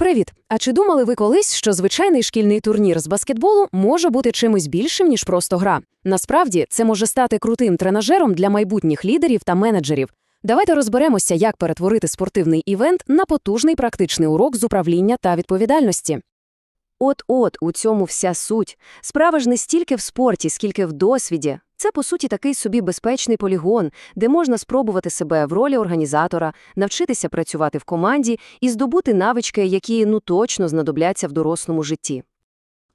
Привіт! А чи думали ви колись, що звичайний шкільний турнір з баскетболу може бути чимось більшим, ніж просто гра? Насправді, це може стати крутим тренажером для майбутніх лідерів та менеджерів. Давайте розберемося, як перетворити спортивний івент на потужний практичний урок з управління та відповідальності. От-от, у цьому вся суть. Справа ж не стільки в спорті, скільки в досвіді. Це, по суті, такий собі безпечний полігон, де можна спробувати себе в ролі організатора, навчитися працювати в команді і здобути навички, які ну точно знадобляться в дорослому житті.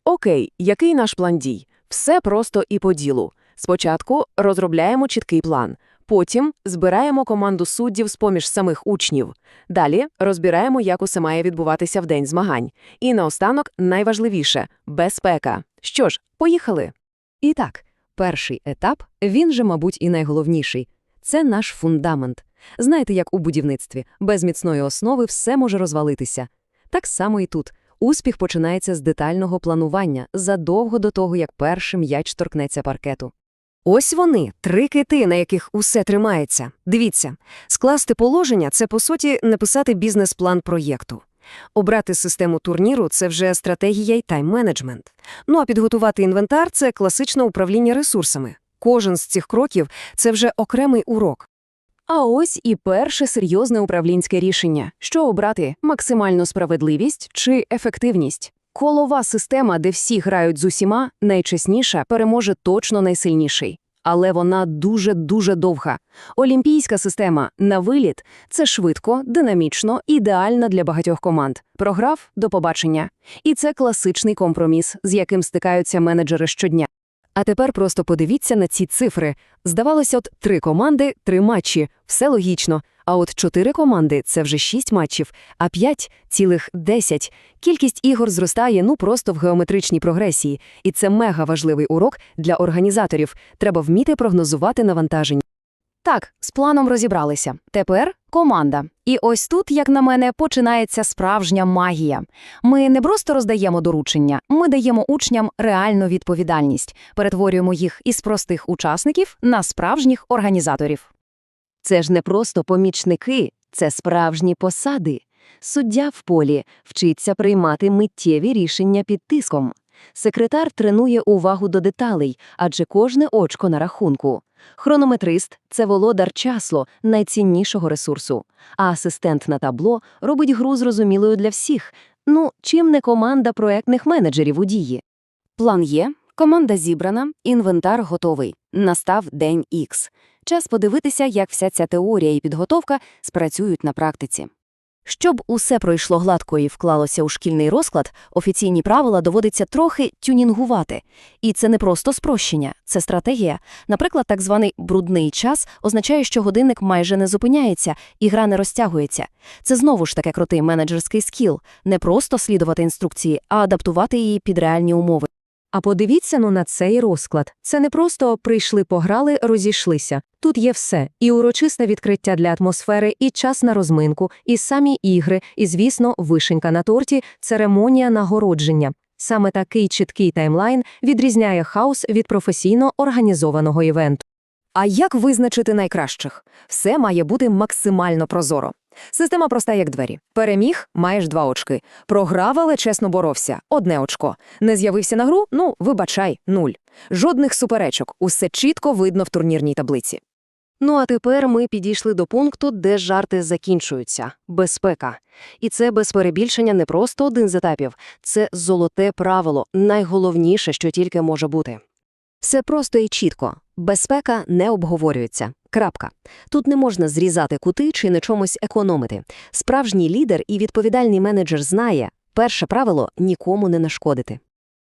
Окей, який наш план дій? Все просто і по ділу. Спочатку розробляємо чіткий план. Потім збираємо команду суддів з-поміж самих учнів. Далі розбираємо, як усе має відбуватися в день змагань. І наостанок найважливіше – безпека. Що ж, поїхали. І так, перший етап, він же, мабуть, і найголовніший. Це наш фундамент. Знаєте, як у будівництві, без міцної основи все може розвалитися. Так само і тут. Успіх починається з детального планування, задовго до того, як перший м'яч торкнеться паркету. Ось вони, три кити, на яких усе тримається. Дивіться, скласти положення – це, по суті, написати бізнес-план проєкту. Обрати систему турніру – це вже стратегія й тайм-менеджмент. Ну а підготувати інвентар – це класичне управління ресурсами. Кожен з цих кроків – це вже окремий урок. А ось і перше серйозне управлінське рішення. Що обрати – максимальну справедливість чи ефективність? Колова система, де всі грають з усіма, найчесніша, переможе точно найсильніший. Але вона дуже-дуже довга. Олімпійська система на виліт – це швидко, динамічно, ідеальна для багатьох команд. Програв – до побачення. І це класичний компроміс, з яким стикаються менеджери щодня. А тепер просто подивіться на ці цифри. Здавалося, от три команди – три матчі. Все логічно. А от чотири команди – це вже шість матчів, а п'ять – цілих десять. Кількість ігор зростає ну просто в геометричній прогресії. І це мега важливий урок для організаторів. Треба вміти прогнозувати навантаження. Так, з планом розібралися. Тепер команда. І ось тут, як на мене, починається справжня магія. Ми не просто роздаємо доручення, ми даємо учням реальну відповідальність, перетворюємо їх із простих учасників на справжніх організаторів. Це ж не просто помічники, це справжні посади. Суддя в полі вчиться приймати миттєві рішення під тиском. Секретар тренує увагу до деталей, адже кожне очко на рахунку. Хронометрист – це володар часу, найціннішого ресурсу. А асистент на табло робить гру зрозумілою для всіх. Ну, чим не команда проектних менеджерів у дії. План є, команда зібрана, інвентар готовий. Настав день Х. Час подивитися, як вся ця теорія і підготовка спрацюють на практиці. Щоб усе пройшло гладко і вклалося у шкільний розклад, офіційні правила доводиться трохи тюнінгувати. І це не просто спрощення, це стратегія. Наприклад, так званий брудний час означає, що годинник майже не зупиняється і гра не розтягується. Це знову ж таки крутий менеджерський скіл – не просто слідувати інструкції, а адаптувати її під реальні умови. А подивіться ну на цей розклад. Це не просто прийшли, пограли, розійшлися. Тут є все: і урочисте відкриття для атмосфери, і час на розминку, і самі ігри, і, звісно, вишенька на торті, церемонія нагородження. Саме такий чіткий таймлайн відрізняє хаос від професійно організованого івенту. А як визначити найкращих? Все має бути максимально прозоро. Система проста, як двері. Переміг – маєш два очки. Програв, але чесно боровся – одне очко. Не з'явився на гру – ну, вибачай, нуль. Жодних суперечок, усе чітко видно в турнірній таблиці. Ну а тепер ми підійшли до пункту, де жарти закінчуються – безпека. І це без перебільшення не просто один з етапів. Це золоте правило, найголовніше, що тільки може бути. Все просто і чітко. Безпека не обговорюється. Крапка. Тут не можна зрізати кути чи на чомусь економити. Справжній лідер і відповідальний менеджер знає, перше правило – нікому не нашкодити.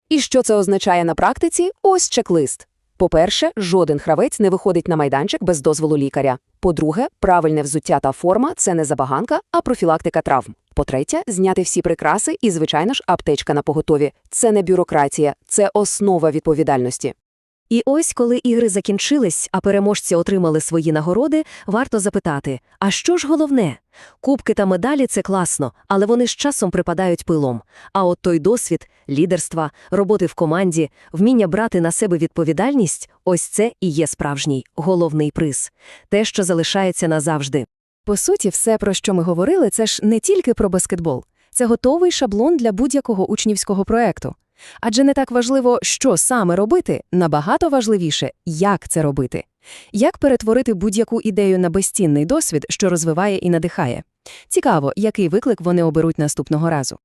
І що це означає на практиці? Ось чек-лист. По-перше, жоден гравець не виходить на майданчик без дозволу лікаря. По-друге, правильне взуття та форма – це не забаганка, а профілактика травм. По-третє, зняти всі прикраси і, звичайно ж, аптечка на поготові. Це не бюрократія, це основа відповідальності. І ось, коли ігри закінчились, а переможці отримали свої нагороди, варто запитати, а що ж головне? Кубки та медалі – це класно, але вони з часом припадають пилом. А от той досвід, лідерства, роботи в команді, вміння брати на себе відповідальність – ось це і є справжній, головний приз. Те, що залишається назавжди. По суті, все, про що ми говорили, це ж не тільки про баскетбол. Це готовий шаблон для будь-якого учнівського проекту. Адже не так важливо, що саме робити, набагато важливіше, як це робити. Як перетворити будь-яку ідею на безцінний досвід, що розвиває і надихає. Цікаво, який виклик вони оберуть наступного разу.